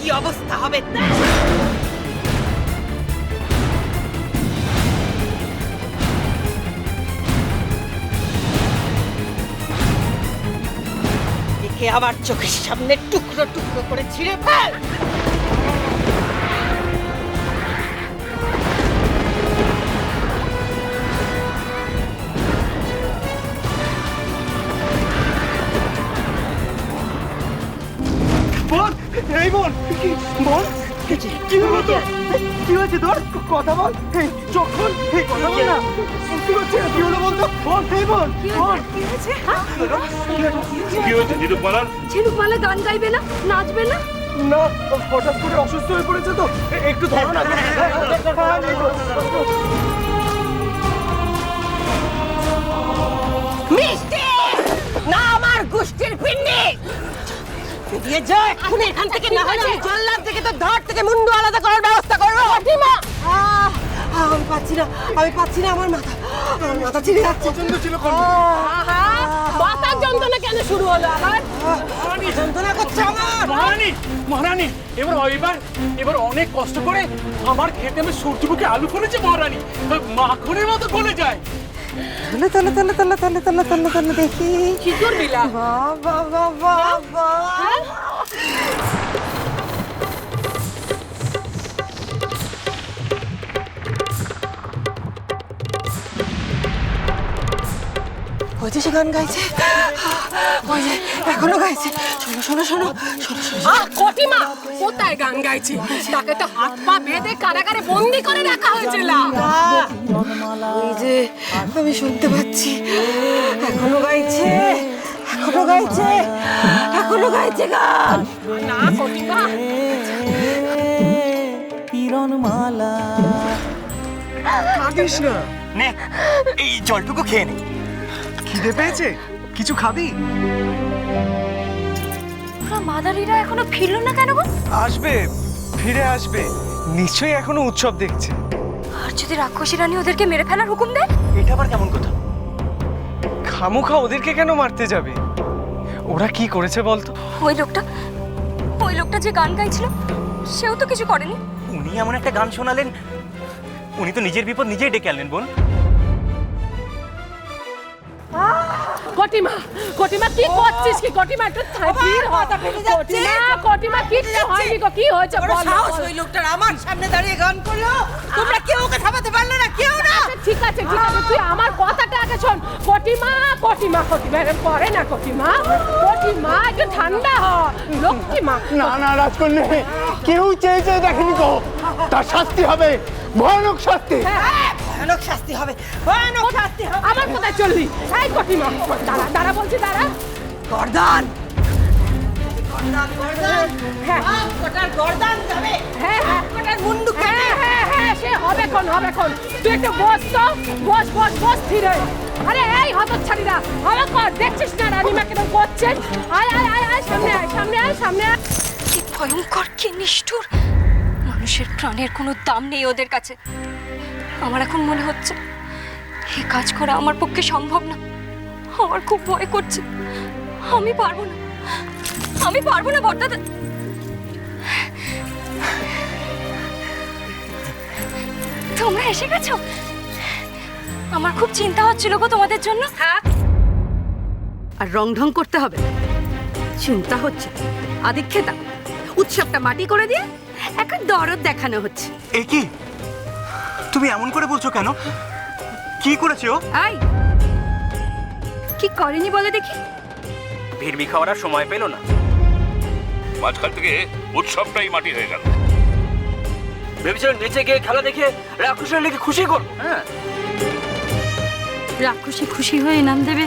কি অবস্থা হবে? একে আমার চোখের সামনে টুকরো টুকরো করে ছিঁড়ে ফেল! বল। কি হলো তোর? কি হয়েছে তোর? কথা বল। এই চোখ খোল এই কথা বল না কি হচ্ছে? কি হলো বল তো? বল এই বল বল। কি হয়েছে? হ্যাঁ? কি হয়েছে? ঝিনুকমালার ঝিনুকমালা গান গাইবে না? নাচবে না? না হঠাৎ করে অসুস্থ হয়ে পড়েছে তো। একটু ধরো না। মিষ্টি! না আমার গোষ্ঠীর পিন্ডি বেরিয়ে যা এখন এখান থেকে না হলে আমি জল্লাদ থেকে তো ধর থেকে মুন্ডু আলাদা করার ব্যবস্থা করব। আমি পাচ্ছি না আমি পাচ্ছি না আমার মাথা। আমার মাথা ছিঁড়ে যাচ্ছে। পছন্দ ছিল মাথার যন্ত্রণা কেন শুরু হলো আবার যন্ত্রণা করছে আমার। মহারানী মহারানী এবার এবার এবার অনেক কষ্ট করে আমার খেতে আমি সূর্যমুখী আলু করেছে মহারানী। মাখনের মতো গলে যায়। তাহলে তাহলে তাহলে তাহলে তাহলে তাহলে তাহলে তাহলে দেখি বাবা বাবা বাবা ওই যে সে গান গাইছে? ওই যে এখনও গাইছে। শোনো শোনো শোনো শোনো শোনো। আহ কটিমা কোথায় গান গাইছি? তাকে তো হাত পা বেঁধে কারাগারে বন্দি করে রাখা হয়েছিল। ওই যে আমি শুনতে পাচ্ছি এখনও গাইছে এখনও গাইছে এখনও গাইছে গান। না কটিমা কাঁদিস না। নে এই জলটুকু খেয়ে নে। খিদে পেয়েছে? কিছু খাবি? মাদারিরা এখনও ফিরলো না কেন গো? আসবে ফিরে আসবে। নিশ্চয়ই এখনও উৎসব দেখছে। আর যদি রাক্ষসী রানী ওদেরকে মেরে ফেলার হুকুম দেয়? এটা আবার কেমন কথা? খামোখা ওদেরকে কেন মারতে যাবে? ওরা কি করেছে বলতো? ওই লোকটা ওই লোকটা যে গান গাইছিল সেও তো কিছু করেনি। উনি এমন একটা গান শোনালেন উনি তো নিজের বিপদ নিজেই ডেকে আনলেন বোন। কটিমা কটিমা কি করছিস কি? কটিমা একটু ফেটে কটিমা কটিমা কিচ্ছু হয়নি গো কি হয়েছে বল সাহস ওই লোকটার আমার সামনে দাঁড়িয়ে গান করল তোমরা কেউ ওকে থামাতে পারলে না কেউ না। আচ্ছা, ঠিক আছে ঠিক আছে তুই আমার কথাটা আগে শোন। কটিমা কটিমা কটিমা এরকম করে না কটিমা। কটিমা একটু ঠান্ডা হ লক্ষ্মীমা না না রাজকন্যা কেউ চেয়ে চেয়ে দেখেনি তো তার শাস্তি হবে ভয়ানক শাস্তি। হ্যাঁ, ভয়ানক শাস্তি হবে ভয়ানক শাস্তি হবে। আমার কোথায় চললি এই কটিমা দাঁড়া দাঁড়া বলছি দাঁড়া। গর্দান। গর্দান গর্দান। হ্যাঁ। আপ গর্দান যাবে। হ্যাঁ হ্যাঁ। কটার মুন্ডু হ্যাঁ হ্যাঁ হ্যাঁ সে হবে কোন হবে কোন তুই একটু বস তো বস বস বস স্থির হয়ে আরে এই হতচ্ছাড়িরা হবে কর দেখছিস না রানীমা কেমন করছে? আয় আয় আয় আয় সামনে আয় সামনে আয় সামনে আয়। কি ভয়ঙ্কর কি নিষ্ঠুর। মানুষের প্রাণের কোনো দাম নেই ওদের কাছে। আমার এখন মনে হচ্ছে এই কাজ করা আমার পক্ষে সম্ভব না। আমার খুব ভয় করছে। আমি পারব না। আমি পারব না বর্দাদা তোমরা এসে গেছো? আমার খুব চিন্তা হচ্ছিল গো তোমাদের জন্য। থাক। আর রং ঢং করতে হবে। চিন্তা হচ্ছে। আদিক্ষেতা উৎসবটা মাটি করে দিয়ে একটা দরদ দেখানো হচ্ছে। এ কি? তুমি এমন করে বলছো কেন? কি করেছে ও? আই! কি করেনি বলে দেখি। ভিড়মি খাওয়ার আর সময় পেল না। মাঝখান থেকে উৎসবটাই মাটি হয়ে গেল। ভেবেছিলেন নেচে গিয়ে খেলা দেখে রাক্ষসের লেগে খুশি করব হ্যাঁ? রাক্ষসী খুশি হয়ে ইনাম দেবে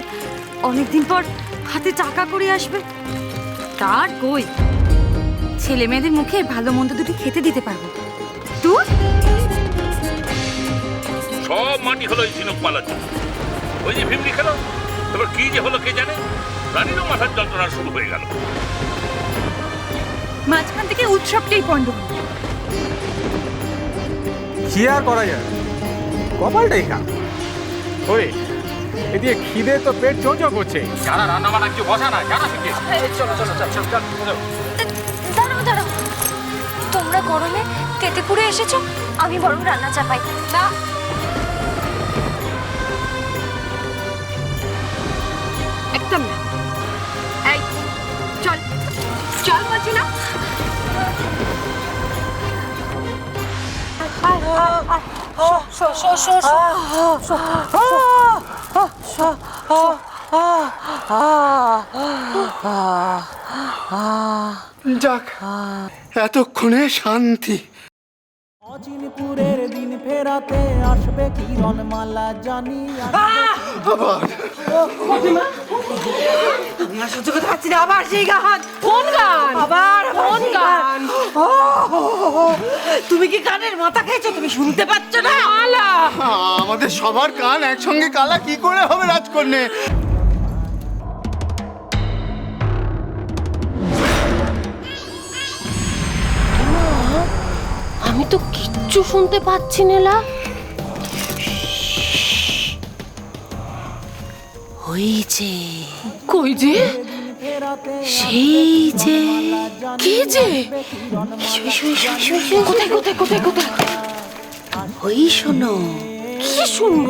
অনেকদিন পর হাতে টাকা করে আসবে। তার কই? ছেলে মেয়েদের মুখে ভালো মন্দ দুটি খেতে দিতে পারব। তুই সব মাটি হলো এই ঝিনুকমালার জন্য। ওই যে ভিমনি খেলো তারপর কি যে হলো কে জানে? রানীরও মাথার যন্ত্রণা শুরু হয়ে গেল। মাঝখান থেকে উৎসবটাই পণ্ড কি আর করা যায়? কপালটাই খারাপ। ওরে এদিকে খিদে তো পেট চোচো করছে। যারা রান্না বান্না কিছু বসা না যারা শিখে। দাঁড়াও দাঁড়াও। গরমে তেতে পুড়ে এসেছ? আমি বরং রান্না চাপাই। না যাক এতক্ষণে শান্তি। অচিনপুরের দিন ফেরাতে আসবে কিরণ মালা জানি আবার আমি আর সহ্য করতে পারছি না। আবার সেই গান। কোন গান? আবার কোন গান? ও, তুমি কি কানের মাথা খেয়েছো? তুমি শুনতে পাচ্ছ না? আলা আমাদের সবার কান একসঙ্গে কালা কি করে হবে রাজকন্যে? আমি তো কিচ্ছু শুনতে পাচ্ছি কই যে সেই যে কি যে কোথায় কোথায় কোথায় কোথায়? ওই শোনো। কি শুনব?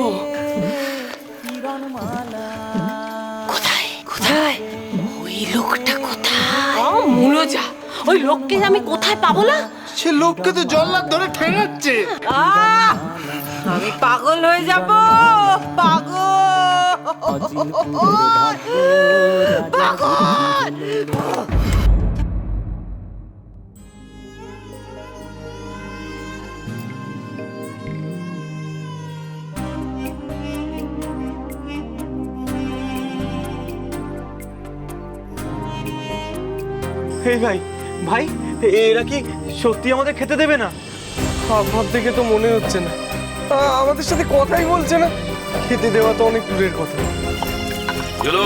কোথায়? কোথায়? ওই লোকটা কোথায়? মূলো যা ওই লোককে আমি কোথায় পাবো না? সে লোককে তো জল্লাদ ধরে ঠেঙাচ্ছে। আহ! আমি পাগল হয়ে যাব পাগল। এই ভাই ভাই এরা কি সত্যি আমাদের খেতে দেবে না? ভাব দেখে তো মনে হচ্ছে না। আমাদের সাথে কথাই বলছে না। খেতে দেওয়া তো অনেক দূরের কথা। চলো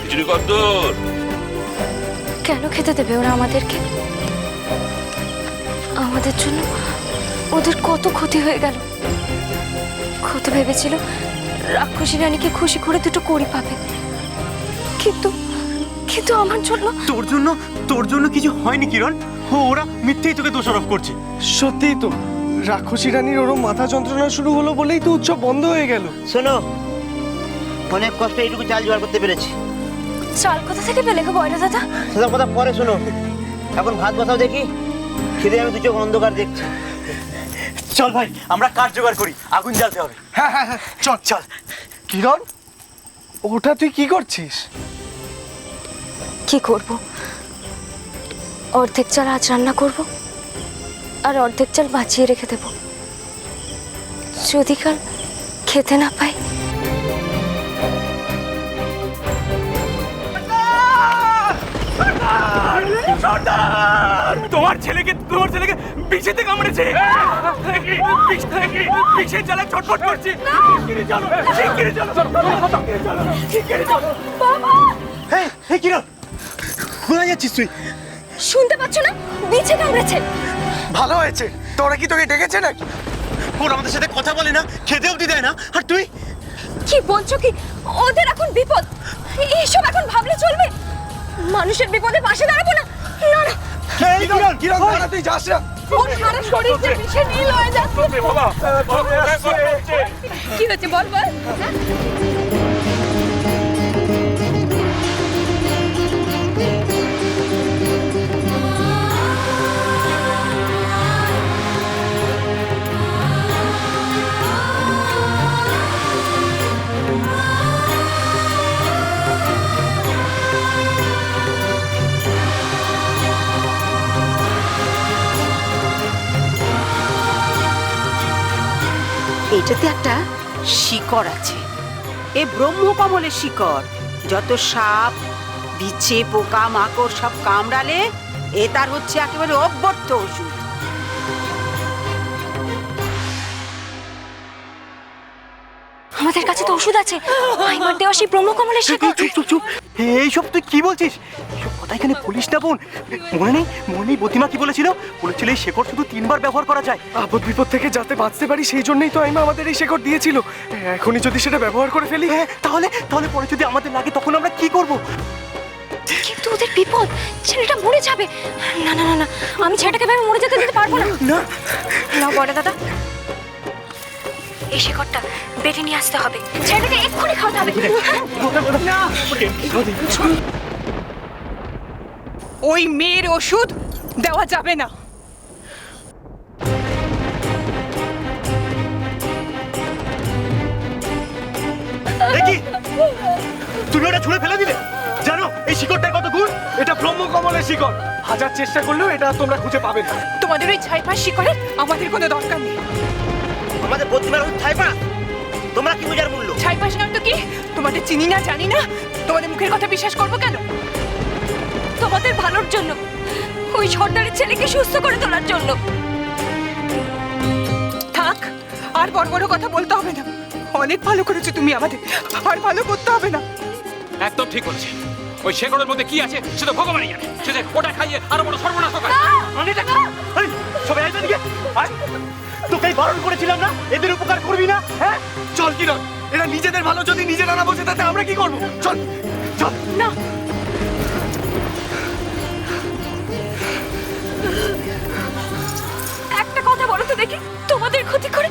খিচুড়ি কদ্দূর কেন খেতে দেবে ওরা আমাদেরকে? আমাদের জন্য ওদের কত ক্ষতি হয়ে গেল। কত ভেবেছিল রাক্ষসী রানীকে খুশি করে দুটো কড়ি পাবে। কিন্তু কিন্তু আমার জন্য তোর জন্য তোর জন্য কিছু হয়নি কিরণ? ও ওরা মিথ্যেই তোকে দোষারোপ করছে। সত্যিই তো। রাক্ষসী রানীর ওরম মাথা যন্ত্রণা শুরু হলো বলেই তো উৎসব বন্ধ হয়ে গেল। শোনো অনেক কষ্টে এইটুকু চাল জোগাড় করতে পেরেছি। চাল কোথা থেকে পেলে গো বয়রা দাদা? সেসব কথা পরে শোনো। এখন ভাত বসাও দেখি খিদে আমি দু চোখ অন্ধকার দেখছি। চল ভাই আমরা কাঠ জোগাড় করি আগুন জ্বালতে হবে। হ্যাঁ হ্যাঁ হ্যাঁ চল চল। কিরণ ওটা তুই কি করছিস? কি করব? অর্ধেক চাল আজ রান্না করব। আর অর্ধেক চাল বাঁচিয়ে রেখে দেব। যদি কাল খেতে না পাই। তোমার ছেলেকে তোমার ছেলেকে বিষেতে কামড়েছে। বিষের জ্বালা ছটফট করছে। শিগগিরই চলো শিগগিরই চলো শিগগিরই চলো এই এই কিরণ কোথায় যাচ্ছিস তুই? শুনতে পাচ্ছ না? বিছে কামড়েছে। ভালো হয়েছে। তোরা কি তোকে ডেকেছে নাকি? ওরা আমাদের সাথে কথা বলে না খেতে অবধি দেয় না। আর তুই? কি বলছো কি? ওদের এখন বিপদ। এইসব এখন ভাবলে চলবে। মানুষের বিপদে পাশে দাঁড়াবো না। না না। এই কিরণ কিরণ দাঁড়া তুই যাস না। ওর সারা শরীর যে বিষে নীল হয়ে যাচ্ছে। বাবা বাবা। হচ্ছে কি হয়েছে বল বল। শিকড় আছে। এ ব্রহ্মকমলের শিকড়। যত সাপ বিছে পোকা মাকড় সব কামড়ালে এ তার হচ্ছে একেবারে অব্যর্থ ওষুধ। আমাদের কাছে তো ওষুধ আছে। আইমার দেওয়া সেই ব্রহ্মকমলের শিকড়। চুপ চুপ চুপ। এইসব তুই কি বলছিস? কথা এখানে বলিস না বোন। মনে নেই মনে নেই প্রতিমা কি বলেছিল? বলেছিল এই শেকড় শুধু তিনবার ব্যবহার করা যায়। আপদ বিপদ থেকে যাতে বাঁচতে পারি সেই জন্যই তো আইমা আমাদের এই শেকড় দিয়েছিল। এখনই যদি সেটা ব্যবহার করে ফেলি। হ্যাঁ তাহলে তাহলে পরে যদি আমাদের লাগে তখন আমরা কি করব? কিন্তু ওদের বিপদ ছেলেটা মরে যাবে। না না না না আমি ছেলেটাকে ভেবে মরে যেতে দিতে পারব না। না। না বড় দাদা এই শিকড়টা বেটে নিয়ে আসতে হবে। ছেলেটাকে এক্ষুনি খাওয়াতে হবে। হ্যাঁ? ওই মেয়ের ওষুধ দেওয়া যাবে না। দেখি তুমি ওটা ছুঁড়ে ফেলে দিলে? জানো এই শিকড়টার কত গুণ? এটা ব্রহ্মকমলের শিকড়। হাজার চেষ্টা করলেও এটা তোমরা খুঁজে পাবে না। তোমাদের ওই ছাইপাশ শিকড়ের আমাদের কোনো দরকার নেই। আমাদের প্রতিমার ওই ছাইপাস তোমরা কি বোঝার মূল্য? ছাইপাশ নাম তো কি? তোমাদের চিনি না জানি না? তোমাদের মুখের কথা বিশ্বাস করব কেন? তোমাদের ভালোর জন্য ওই সর্দারের ছেলেকে সুস্থ করে তোলার জন্য। থাক আর বড় বড় কথা বলতে হবে না। অনেক ভালো করেছ তুমি আমাদের আর ভালো করতে হবে না। একদম ঠিক বলেছে। ওই শেকড়ের মধ্যে কি আছে সেটা ভগবানই জানে। সে যে ওটা খাইয়ে আরও বড় সর্বনাশ করে। অনেকটা এই, সবাই আয় আয়। তোকে বারণ করেছিলাম না? এদের উপকার করবি না? হ্যাঁ? চল কিরণ এরা নিজেদের ভালো যদি নিজেরা না বোঝে তাতে আমরা কি করব? চল চল। না কথা দেখি তোমাদের ক্ষতি করে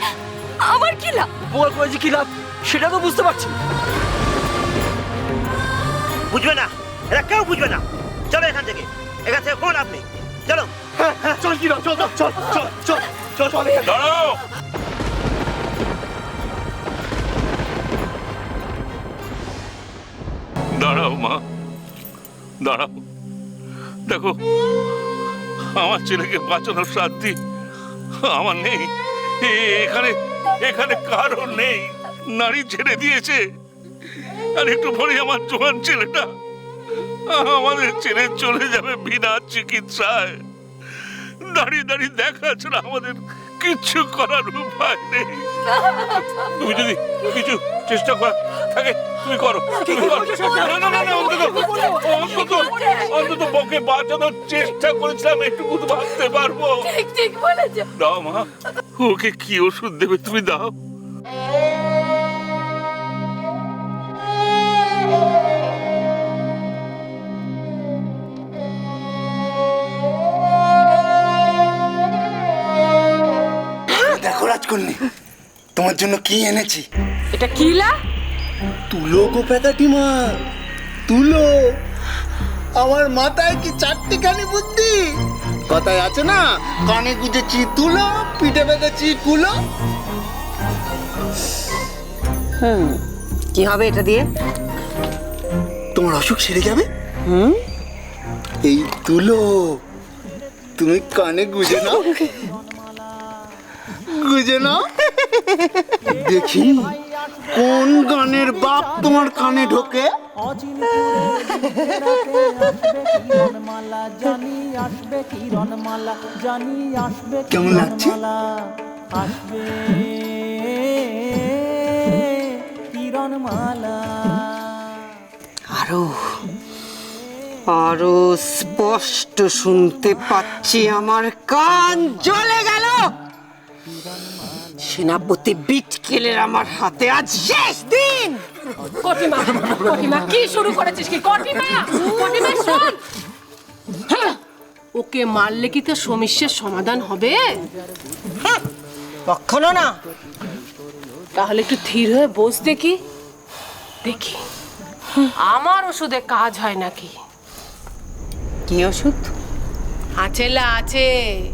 আমার কি লাভ? বল করেছি কি লাভ সেটা তো বুঝতে পারছি। বুঝবে না। এরা কেউ বুঝবে না। চলো এখান থেকে। এখান থেকে কোনো লাভ নেই। চলো। হ্যাঁ হ্যাঁ চল কিরণ চল চল চল চল চল চল চল দাঁড়াও। দাঁড়াও মা। দাঁড়াও। দেখো আমার ছেলেকে বাঁচানোর শান্তি আমার নেই। এখানে এখানে কারও নেই। নারী ছেড়ে দিয়েছে। আর একটু পরে আমার জোয়ান ছেলেটা আমাদের ছেড়ে চলে যাবে বিনা চিকিৎসায়। দাঁড়িয়ে দাঁড়িয়ে দেখা ছাড়া আমাদের কিচ্ছু করার উপায় নেই। তুমি যদি কিছু চেষ্টা করা। থাকে তুমি করো তুমি করো। না না না না, অন্তত অন্তত অন্তত বকে বাঁচানোর চেষ্টা করেছিলাম একটু ভাবতে পারব। ঠিক ঠিক বলেছ। দাও মা ওকে কি ওষুধ দেবে তুমি দাও। দেখো রাজকন্যা তোমার জন্য কি এনেছি? এটা কিলা? তুলো গো পেকাটিমা তুলো। আমার মাথায় কি চারটিখানি বুদ্ধি? কথায় আছে না? কানে গুজেছি তুলো পিঠে বেঁধেছি কুলো। কি হবে এটা দিয়ে? তোমার অসুখ সেরে যাবে? হুম? এই তুলো তুমি কানে গুজে নাও। গুজে নাও। দেখি। কোন গানের বাপ তোমার কানে ঢোকে কেমন লাগছে? আসবে আরও আরও স্পষ্ট শুনতে পাচ্ছি আমার কান জ্বলে গেল সেনাপতি বিটকেলের আমার হাতে আজ শেষ দিন। কটিমা কটিমা কি শুরু করেছিস কি? কটিমা কটিমা শোন। হ্যাঁ, ওকে মারলে কি তোর সমস্যার সমাধান হবে? কখনো না। তাহলে একটু ধীর হয়ে বস দেখি। দেখি আমার ওষুধে কাজ হয় নাকি? কি ওষুধ? আছে আছে।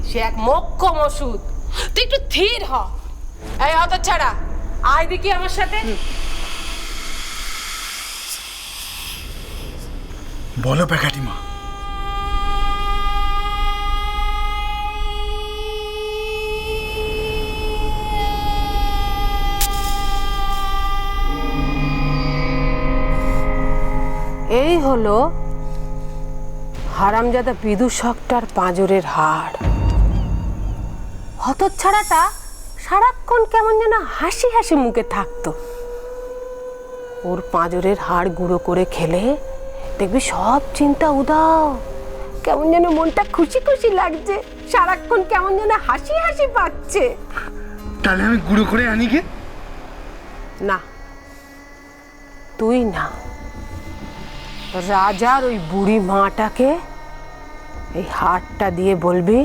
সে এক মক্ষম ওষুধ। তুই একটু ধীর হ। এই হত ছাড়া। আয় দেখি আমার সাথে? বলো পেকাটিমা এই হলো হারামজাদা বিদূষকটার পাঁজরের হাড়। হতচ্ছাড়াটা সারাক্ষণ কেমন যেন হাসি হাসি মুখে থাকতো। ওর পাঁজরের হাড় গুঁড়ো করে খেলে দেখবি সব চিন্তা উদাও। কেমন যেন মনটা খুশি খুশি লাগছে সারাক্ষণ কেমন যেন হাসি হাসি পাচ্ছে। তাহলে আমি গুঁড়ো করে আনি গে। না তুই না। রাজার ওই বুড়ি মাটাকে এই হাড়টা দিয়ে বলবি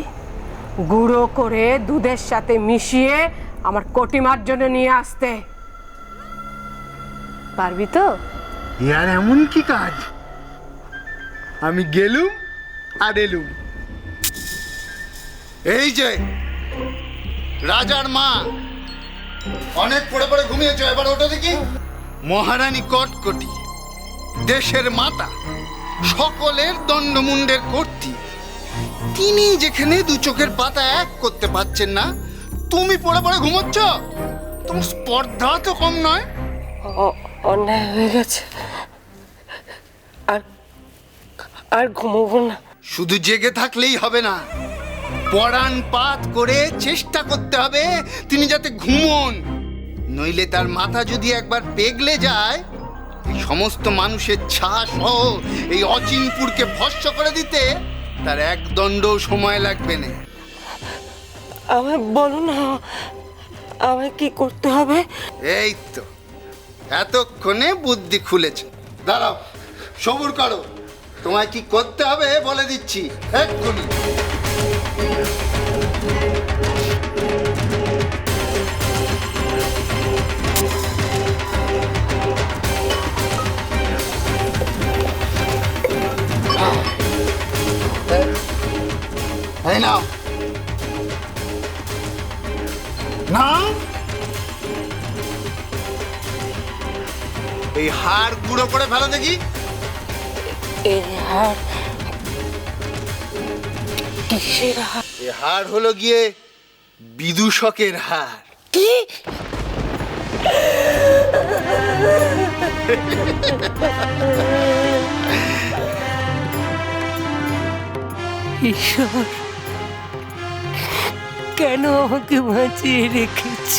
গুঁড়ো করে দুধের সাথে মিশিয়ে আমার কটিমার জন্য নিয়ে আসতে। পারবি তো? ইয়ার এমন কি কাজ? আমি গেলুম আর এলুম। এই যে, রাজার মা। অনেক পড়ে পড়ে ঘুমিয়েছো, এবার ওটা দেখি। মহারানী কটকটি, দেশের মাতা, সকলের দণ্ডমুণ্ডের কর্তী। তিনি যেখানে দু চোখের পাতা এক করতে পারছেন না তুমি পড়ে পড়ে ঘুমোচ্ছ? তোমার স্পর্ধা তো কম নয়। অন্যায় হয়ে গেছে। আর আর ঘুমোবো না। শুধু জেগে থাকলেই হবে না। পরাণ পাত করে চেষ্টা করতে হবে তিনি যাতে ঘুমোন। নইলে তার মাথা যদি একবার পেগলে যায় সমস্ত মানুষের ছা সহ এই অচিনপুরকে ভস্য করে দিতে তার এক দণ্ড সময় লাগবে না। আমায় বলো না আমায় কি করতে হবে? এই তো এতক্ষণে বুদ্ধি খুলেছে। দাঁড়াও সবুর করো। তোমায় কি করতে হবে বলে দিচ্ছি এক্ষুনি। এই নাও না এই হাড় গুঁড়ো করে ফেলো দেখি। এই হাড় কিসের হাড়? এই হাড় হলো গিয়ে বিদূষকের হাড়। কি? ঈশ্বর। কেন আমাকে বাঁচিয়ে রেখেছ?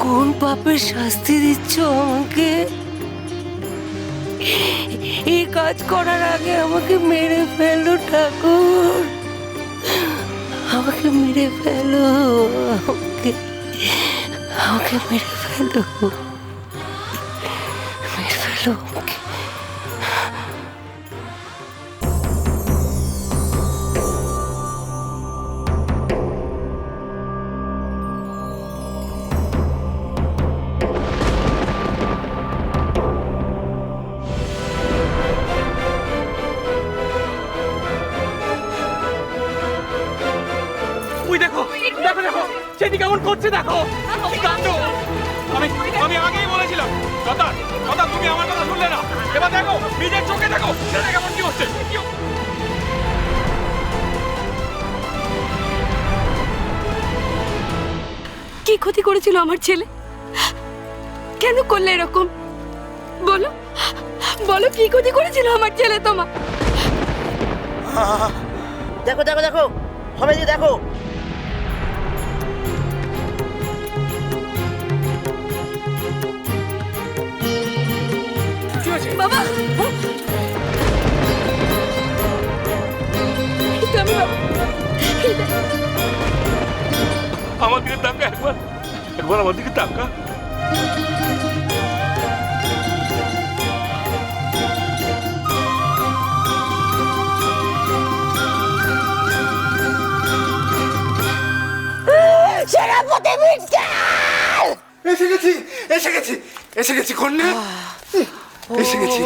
কোন পাপের শাস্তি দিচ্ছ আমাকে? এই কাজ করার আগে আমাকে মেরে ফেলো, ঠাকুর। আমাকে মেরে ফেলো, আমাকে আমাকে মেরে ফেলো। মেরে ফেলো আমাকে। দাদা দাদা তুমি আমার কথা শুনলে না। এবার দেখো নিজের চোখে দেখো সেটা কেমন কি হচ্ছে? কি ক্ষতি করেছিল আমার ছেলে? কেন করলে এরকম? বলো বলো কি ক্ষতি করেছিল আমার ছেলে তোমার দেখো দেখো দেখো সবাই দেখো। আমার দিকে তাকা একবার একবার আমার দিকে তাকা সেনাপতি মিটকাল এসে গেছি এসে গেছি এসে গেছি কন্যা এসে গেছি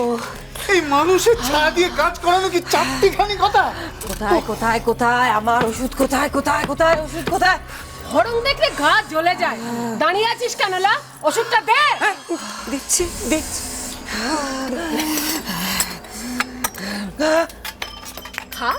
এই মানুষের ছাড়া দিয়ে কাজ করানো কি চারটিখানি কথা? কোথায় কোথায় কোথায়? আমার ওষুধ কোথায় কোথায় কোথায় ওষুধ কোথায়? হরং দেখলে গা জ্বলে যায়। দাঁড়িয়ে আছিস কেন লা? ওষুধটা দে। দিচ্ছি দিচ্ছি। খা।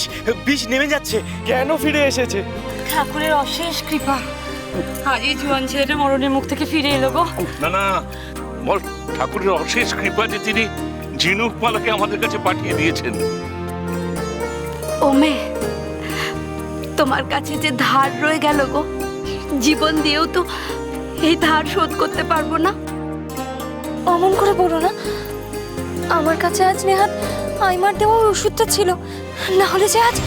বিষ বিষ নেমে যাচ্ছে। কেন ফিরে এসেছে? ঠাকুরের অশেষ কৃপা। আজ এই জুয়ান ছেলেটা মরণের মুখ থেকে ফিরে এলো গো। না না বল ঠাকুরের অশেষ কৃপা যে তিনি ঝিনুক মালাকে আমাদের কাছে পাঠিয়ে দিয়েছেন। ও মেয়ে তোমার কাছে যে ধার রয়ে গেল গো জীবন দিয়েও তো এই ধার শোধ করতে পারব না। অমন করে বলো না আমার কাছে আজ নেহাত আইমার দেওয়া ওষুধটা ছিল। না হলে যে আজ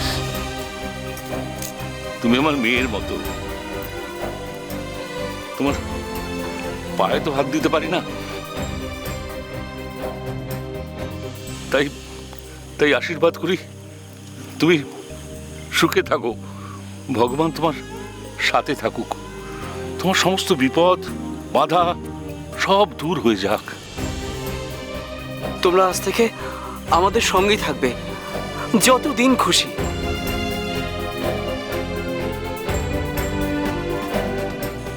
তুমি আমার মেয়ের মতো। তোমার পায়ে তো হাত দিতে পারি না। তাই তাই আশীর্বাদ করি। তুমি সুখে থাকো। ভগবান তোমার সাথে থাকুক। তোমার সমস্ত বিপদ বাধা সব দূর হয়ে যাক। তোমরা আজ থেকে আমাদের সঙ্গেই থাকবে। যতদিন খুশি।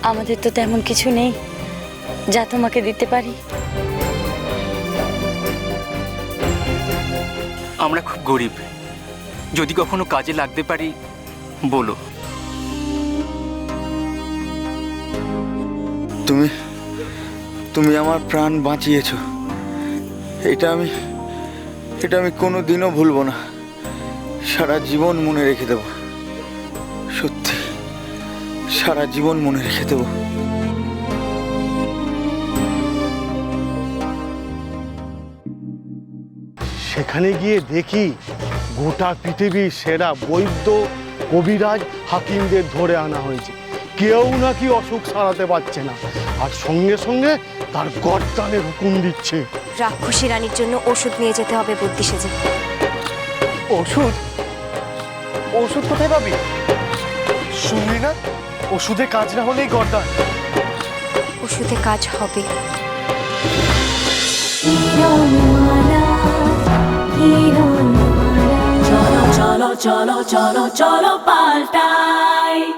আমাদের তো তেমন কিছু নেই যা তোমাকে দিতে পারি। আমরা খুব গরিব। যদি কখনো কাজে লাগতে পারি বলো। তুমি তুমি আমার প্রাণ বাঁচিয়েছো। এটা আমি এটা আমি কোনো দিনও ভুলবো না। সারা জীবন মনে রেখে দেবো। সত্যি সারা জীবন মনে রেখে দেবো। সেখানে গিয়ে দেখি গোটা পৃথিবীর সেরা বৈদ্য কবিরাজ হাকিমদের ধরে আনা হয়েছে। কেউ নাকি অসুখ সারাতে পারছে না। আর সঙ্গে সঙ্গে তার গরদানের হুকুম দিচ্ছে। রাক্ষসী রানীর জন্য ওষুধ নিয়ে যেতে হবে বুদ্ধি সেজে। ওষুধ? ওষুধ কোথায় পাবি? শুনলি না? ওষুধে কাজ না হলেই গর্দান। ওষুধে কাজ হবে। চলো চলো চলো চলো চলো পাল্টাই।